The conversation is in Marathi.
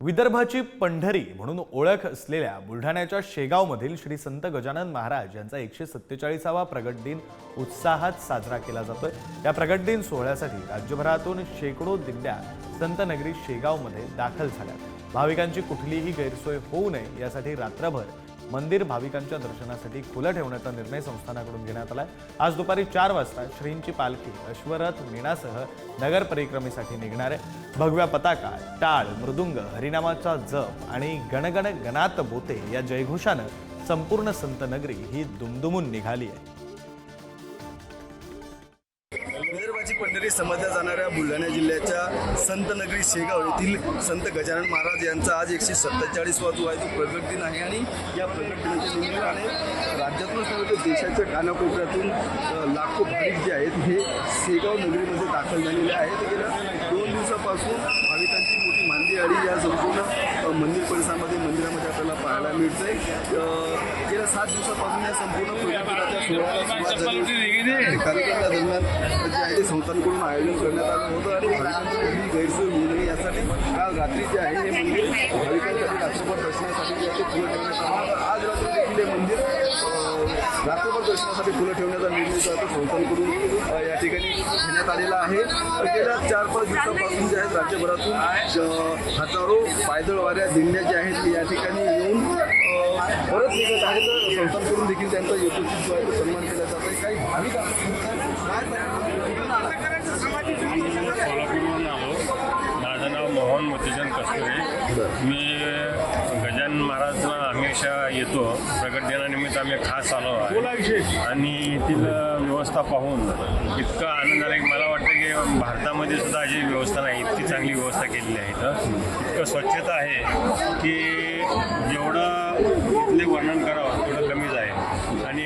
विदर्भाची पंढरी म्हणून ओळख असलेल्या बुलढाण्याच्या शेगावमधील श्री संत गजानन महाराज यांचा एकशे सत्तेचाळीसावा प्रगट दिन उत्साहात साजरा केला जातोय. या प्रगट दिन सोहळ्यासाठी राज्यभरातून शेकडो दिंड्या संतनगरी शेगावमध्ये दाखल झाल्या भाविकांची कुठलीही गैरसोय होऊ नये यासाठी रात्रभर मंदिर भाविकांच्या दर्शनासाठी खुलं ठेवण्याचा निर्णय संस्थानाकडून घेण्यात आलाय. आज दुपारी चार वाजता श्रींची पालखी अश्वरथ मीणासह नगर परिक्रमेसाठी निघणार आहे. भगव्या पताका टाळ मृदुंग हरिनामाचा जप आणि गणगण गणात बोते या जयघोषानं संपूर्ण संत नगरी ही दुमदुमून निघाली आहे. विदर्भाची पंढरी समजल्या जाणाऱ्या बुलढाणा जिल्ह्याच्या संतनगरी शेगाव येथील संत गजानन महाराज यांचा आज एकशे सत्तेचाळीसवा जो आहे तो प्रगट दिन आहे. आणि या प्रगट दिनाच्या निमित्ताने राज्यातूनच नव्हे तर देशाच्या कानाकोपऱ्यातून लाखो भाविक जे आहेत हे शेगाव नगरीमध्ये दाखल झालेले आहेत. गेल्या दोन दिवसापासून भाविकांची मोठी मांदी आणि या संपूर्ण मंदिर परिसरामध्ये मंदिरामध्ये आपल्याला पाहायला मिळते गेल्या सात दिवसापासून या संपूर्ण कार्यक्रमाच्या दरम्यान जे संस्थांकडून आयोजन करण्यात आलं होतं आणि भाविकांची गैरसोय होऊ नये यासाठी काल रात्री जे आहे हे मंदिर भाविकांसाठी रात्रभर दर्शनासाठी जे आहे ते खुलं ठेवण्यात आलं आज दर्शनासाठी खुलं ठेवण्याचा निर्णय जो आहे तो संस्थांकडून या ठिकाणी घेण्यात आलेला आहे. गेल्या चार पाच दिवसापासून जे आहेत राज्यभरातून हजारो पायदळ वाऱ्या दिंड्या ज्या आहेत या ठिकाणी येऊन परत निघत आहेत. तर संस्थांकडून देखील त्यांचा यथोचित जो आहे तो सन्मान केला जात आहे. काही भाविक माझं नाव मोहन मोतीचंद कस्तुरे. मी गजानन महाराजना हमेशा येतो. प्रगट दिनानिमित्त आम्ही खास आलो आहे. आणि येथील व्यवस्था पाहून इतका आनंद आला की मला वाटतं की भारतामध्ये सुद्धा अशी व्यवस्था नाही इतकी चांगली व्यवस्था केलेली आहे इथं. इतकं स्वच्छता आहे की जेवढं इथले वर्णन करावं तेवढं कमीच आहे. आणि